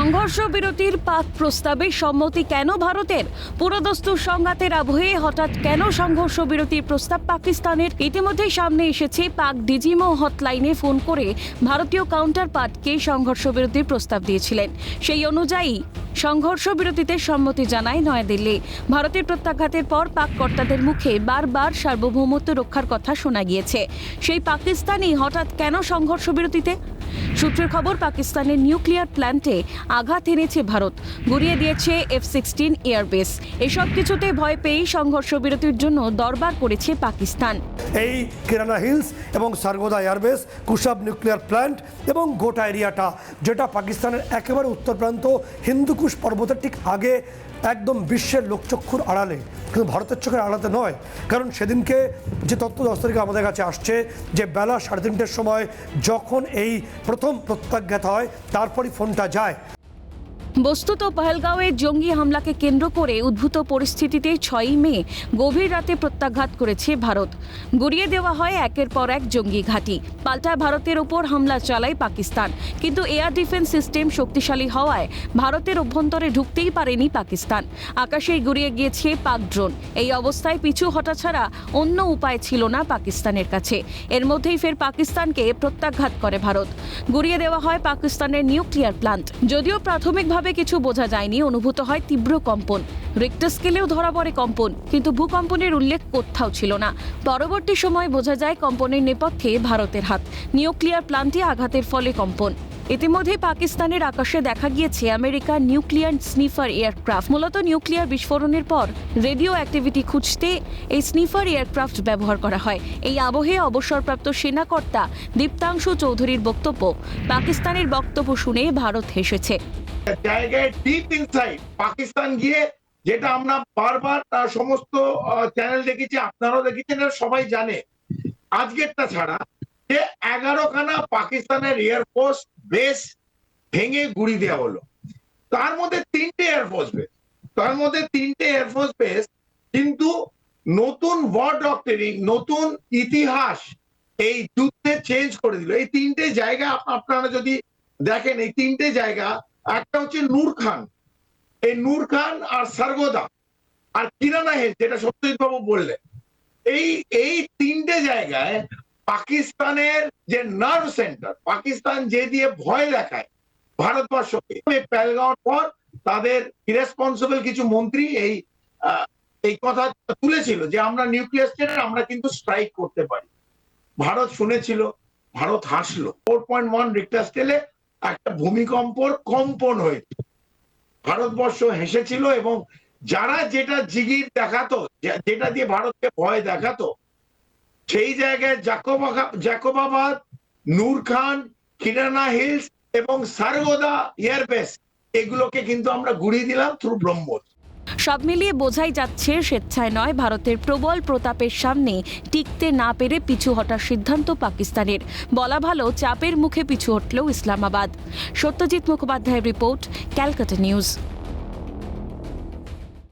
সংঘর্ষ বিরতির পাক প্রস্তাবে সম্মতি কেন ভারতের? পুরোদস্তুর সংঘাতের আবহে হঠাৎ কেন সংঘর্ষ বিরতির প্রস্তাব পাকিস্তানের? ইতিমধ্যেই সামনে এসেছে পাক ডিজিমো হটলাইনে ফোন করে ভারতীয় কাউন্টার পার্টকে সংঘর্ষ বিরতির প্রস্তাব দিয়েছিলেন। সেই অনুযায়ী সংঘর্ষ বিরতিতে সম্মতি জানায় নয়াদিল্লি। ভারতের প্রত্যাঘাতের পর পাক কর্তাদের মুখে বারবার সার্বভৌমত্ব রক্ষার কথা শোনা গিয়েছে। সেই পাকিস্তানই হঠাৎ কেন সংঘর্ষ বিরতিতে সূত্রের খবর, পাকিস্তানের নিউক্লিয়ার প্ল্যান্টে আঘাত এনেছে ভারত। গুড়িয়ে দিয়েছে এফ সিক্সটিন এয়ারবেস। এসব কিছুতে ভয় পেয়েই সংঘর্ষ বিরতির জন্য দরবার করেছে পাকিস্তান। এই কেরানা হিলস এবং Sargodha airbase, Khushab nuclear plant এবং গোটা এরিয়াটা, যেটা পাকিস্তানের একেবারে উত্তর প্রান্ত, হিন্দুকুশ পর্বতের ঠিক আগে একদম বিশ্বের লোকচক্ষুর আড়ালে। কিন্তু ভারতের চোখের আড়াতে নয়, কারণ সেদিনকে যে তথ্য দশ তারিখে আমাদের কাছে আসছে যে বেলা সাড়ে তিনটের সময় যখন এই প্রথম প্রত্যাজ্ঞাত হয় তারপরই ফোনটা যায়। বস্তুত পহেলগাঁওয়ে জঙ্গি হামলাকে কেন্দ্র করে উদ্ভূত পরিস্থিতিতে ছয়ই মে গভীর রাতে প্রত্যাঘাত করেছে ভারত। গুড়িয়ে দেওয়া হয় একের পর এক জঙ্গি ঘাঁটি। পাল্টা ভারতের ওপর হামলা চালায় পাকিস্তান। কিন্তু এয়ার ডিফেন্স সিস্টেম শক্তিশালী হওয়ায় ভারতের অভ্যন্তরে ঢুকতেই পারেনি পাকিস্তান। আকাশেই গুড়িয়ে গিয়েছে পাক ড্রোন। এই অবস্থায় পিছু হটা ছাড়া অন্য উপায় ছিল না পাকিস্তানের কাছে। এর মধ্যেই ফের পাকিস্তানকে প্রত্যাঘাত করে ভারত। গুড়িয়ে দেওয়া হয় পাকিস্তানের নিউক্লিয়ার প্লান্ট। যদিও প্রাথমিকভাবে কিছু বোঝা যায়নি। অনুভূত হয় তীব্র কম্পন। রিক্টার স্কেলেও ধরা পড়ে কম্পন, কিন্তু ভূকম্পনের উল্লেখ কোথাও ছিল না। পরবর্তী সময় বোঝা যায় কম্পনের নেপথ্যে ভারতের হাত। নিউক্লিয়ার প্লান্টে আঘাতের ফলে কম্পন। ইতিমধ্যে পাকিস্তানের আকাশে দেখা গিয়েছে আমেরিকার নিউক্লিয়ার স্নিফার এয়ারক্রাফট। মূলত নিউক্লিয়ার বিস্ফোরণের পর রেডিও অ্যাক্টিভিটি খুঁজতে এই স্নিফার এয়ারক্রাফট ব্যবহার করা হয়। এই আবহে অবসরপ্রাপ্ত সেনাকর্তা দীপ্তাংশু চৌধুরীর বক্তব্য পাকিস্তানের বক্তব্য শুনে ভারত হেসেছে। পাকিস্তান গিয়ে যেটা আমরা বারবার সমস্ত চ্যানেল দেখেছি, আপনারাও দেখেছেন সবাই জানে। আজকেরটা ছাড়া যে এগারোখানা পাকিস্তানের এয়ারফোর্স বেস ভেঙে গুড়ি দেওয়া হলো। তার মধ্যে তিনটে এয়ারফোর্স বেস তার মধ্যে তিনটে এয়ারফোর্স বেস কিন্তু নতুন ওয়ার ডক্টরিং নতুন ইতিহাস এই যুদ্ধে চেঞ্জ করে দিল। এই তিনটে জায়গা আপনারা যদি দেখেন, এই তিনটে জায়গা, একটা হচ্ছে নূর খান। এই নূর খান আর সারগোদা আর কিরানা হেল যেটা সত্যজিৎ বাবু বললেন। এই এই তিনটে জায়গায় পাকিস্তানের যে নার্ভ সেন্টার পাকিস্তান যে দিয়ে ভয় দেখায় ভারতবর্ষকে এই পর তাদের ইরেসপন্সিবল কিছু মন্ত্রী এই এই কথা তুলেছিল যে আমরা নিউক্লিয়ার স্টেট আমরা কিন্তু স্ট্রাইক করতে পারি। ভারত শুনেছিল, ভারত হাসলো। ফোর পয়েন্ট ওয়ান রিক্টার স্কেলে একটা ভূমিকম্পর কম্পন হয়েছে। ভারতবর্ষ হেসেছিল এবং যারা যেটা জিগির দেখাতো যেটা দিয়ে ভারতকে ভয় দেখাতো সেই জায়গায় জাকোবা জাকোবাবাদ, নূর খান, কিরানা হিলস এবং সারগোদা এয়ারবেস এগুলোকে কিন্তু আমরা ঘুরিয়ে দিলাম থ্রু ব্রহ্মোস সব মিলিয়ে বোঝাই যাচ্ছে, স্বেচ্ছায় নয়, ভারতের প্রবল প্রতাপের সামনে টিকতে না পেরে পিছু হটার সিদ্ধান্ত পাকিস্তানের। বলা ভালো, চাপের মুখে পিছু হটলেও ইসলামাবাদ। সত্যজিৎ মুখোপাধ্যায়ের রিপোর্ট, ক্যালকাটা নিউজ।